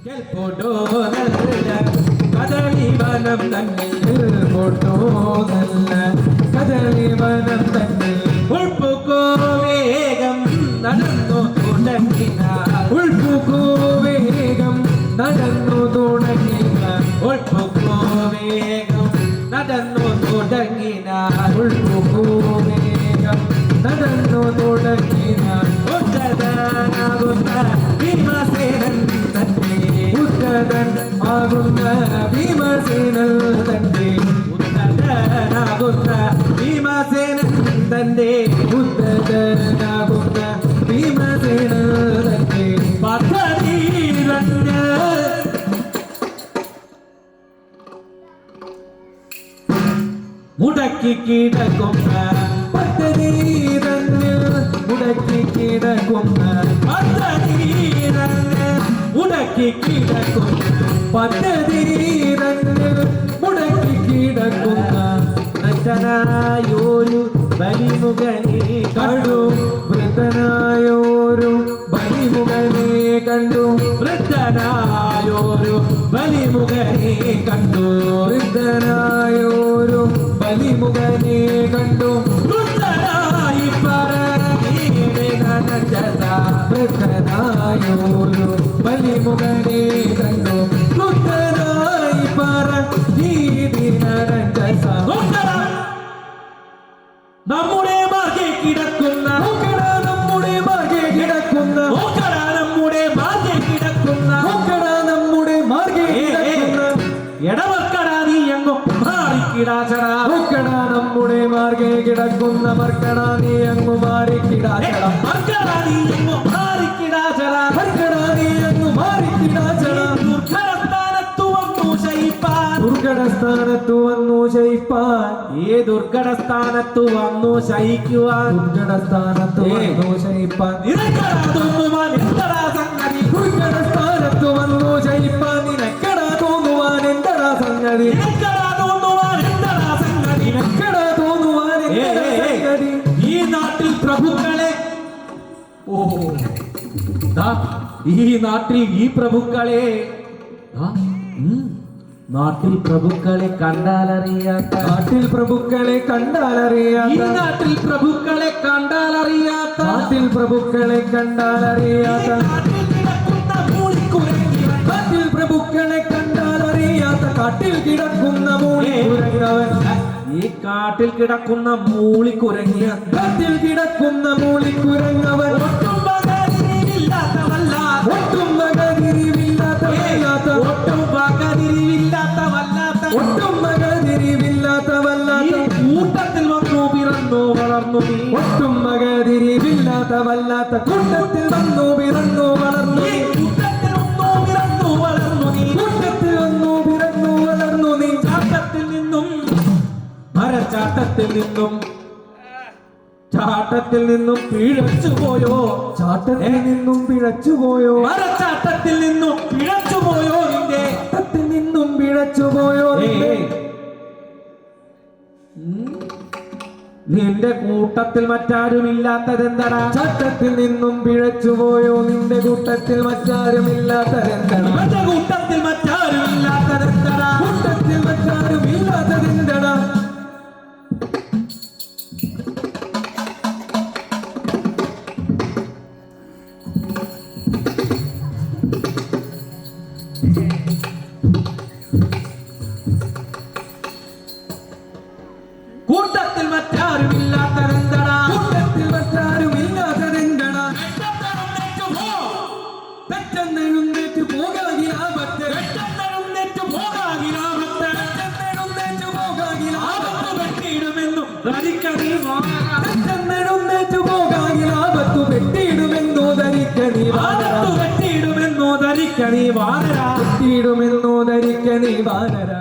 കേൾപ്പോട്ടോ നല്ല കദളിവനം തന്നിൽ പോട്ടോ നല്ല കദളിവനം തന്നിൽ ഉൾപ്പുക്കോ വേഗം നടന്നു തുടങ്ങിനാൽ ഉൾപ്പുക്കോ വേഗം നടന്നു തുടങ്ങിനാൽ ഉൾപ്പുക്കോ വേഗം നടന്നു തുടങ്ങിനാൽ ഉൾപ്പുക്കോ വേഗം നടന്നു തുടങ്ങിനാൽ തന്റെ ഉദ്ധതനാകുന്ന ഭീമസേനൻ തന്റെ പദ്ധതി മുടക്കി കിടക്കുന്ന പദ്ധതി തന്നിൽ മുടക്കി കിടക്കുന്ന പദ്ധതി തന്നിൽ മുടക്കി കിടക്കുന്ന പദ്ധതി തന്നിൽ മുടക്കി കിടക്കുന്ന നഷ്ടനായൊരു ബലിമുഖനെ കണ്ടു. വൃദ്ധനായോരു ബലിമുഖനെ കണ്ടു. വൃദ്ധനായോരു ബലിമുഖനെ കണ്ടു. വൃദ്ധനായോരു ബലിമുഖനെ കണ്ടു. വൃദ്ധനായി പറഞ്ഞ വൃദ്ധനായോരു ബലിമുഖനെ നമ്മുടെ മാർഗെ കിടക്കുന്ന മർക്കട നീ അങ്ങു മാറിക്കിടാച്ചട മർക്കട നീ എങ്ങു മാറിക്കിടാച്ചട മർക്കട നീ അങ്ങു മാറിക്കിടാച്ചട ദുർഘടസ്ഥാനത്തു വന്നു ശയിപ്പാൻ. ദുർഘടസ്ഥാനത്തു വന്നു ശയിപ്പാൻ. ഏ ദുർഘടസ്ഥാനത്തു വന്നു ശയിക്കുവാൻ. ദുർഘടസ്ഥാനത്തു വന്നു ശയിപ്പാൻ. നിനക്കടാ എന്തടാ സംഗതി? ദുർഘടസ്ഥാനത്തു വന്നു ശയിപ്പാൻ. നിനക്കടാ തോന്നുവാൻ എന്തടാ സംഗതി? നിനക്കടാ ഈ നാട്ടിൽ ഈ പ്രഭുക്കളെ. നാട്ടിൽ പ്രഭുക്കളെ കണ്ടാലറിയാത്ത നാട്ടിൽ പ്രഭുക്കളെ കണ്ടാലറിയാത്ത നാട്ടിൽ പ്രഭുക്കളെ കണ്ടാലറിയാത്ത നാട്ടിൽ പ്രഭുക്കളെ കണ്ടാലറിയാത്ത കാട്ടിൽ പ്രഭുക്കളെ കണ്ടാലറിയാത്ത കാട്ടിൽ കിടക്കുന്ന മൂളിക്കുരങ്ങവൻ ഈ കാട്ടിൽ കിടക്കുന്ന മൂളിക്കുരങ്ങിയ കാട്ടിൽ കിടക്കുന്ന മൂളിക്കുരങ്ങവൻ. ഒട്ടും വകതിരിവില്ലാത്തവല്ല ഒട്ടും വകതിരിവില്ലാത്തവല്ലാത്ത ഒട്ടും കൂട്ടത്തിൽ വന്നു പിറന്നു വളർന്നു നീ. ഒട്ടും വകതിരിവില്ലാത്തവല്ലാത്ത കൂട്ടത്തിൽ വന്നു പിറന്നു വളർന്നു മരച്ചാട്ടത്തിൽ നിന്നും ചാട്ടത്തിൽ നിന്നും പിഴച്ചു പോയോ ചാട്ടത്തിൽ നിന്നും പിഴച്ചു പോയോ മരച്ചാട്ടത്തിൽ നിന്നും പിഴച്ചു പോയോ നിന്റെ? ചാട്ടത്തിൽ നിന്നും പിഴച്ചു പോയോ നിന്റെ? കൂട്ടത്തിൽ മറ്റാരും മറ്റാരുമില്ലാത്തതെന്തടാ? ചട്ടത്തിൽ നിന്നും പിഴച്ചു പോയോ നിന്റെ കൂട്ടത്തിൽ മറ്റാരും മറ്റാരുമില്ലാത്തതെന്തടാ? നിന്റെ കൂട്ടത്തിൽ മറ്റാരും മറ്റാരുമില്ലാത്തതെന്തടാ? കൂട്ടത്തിൽ മറ്റാരുമില്ലാത്തതെന്തടാ? കൂട്ടത്തിൽ വെട്ടിയിടുമെന്നോ ധരിക്ക നീ വാനര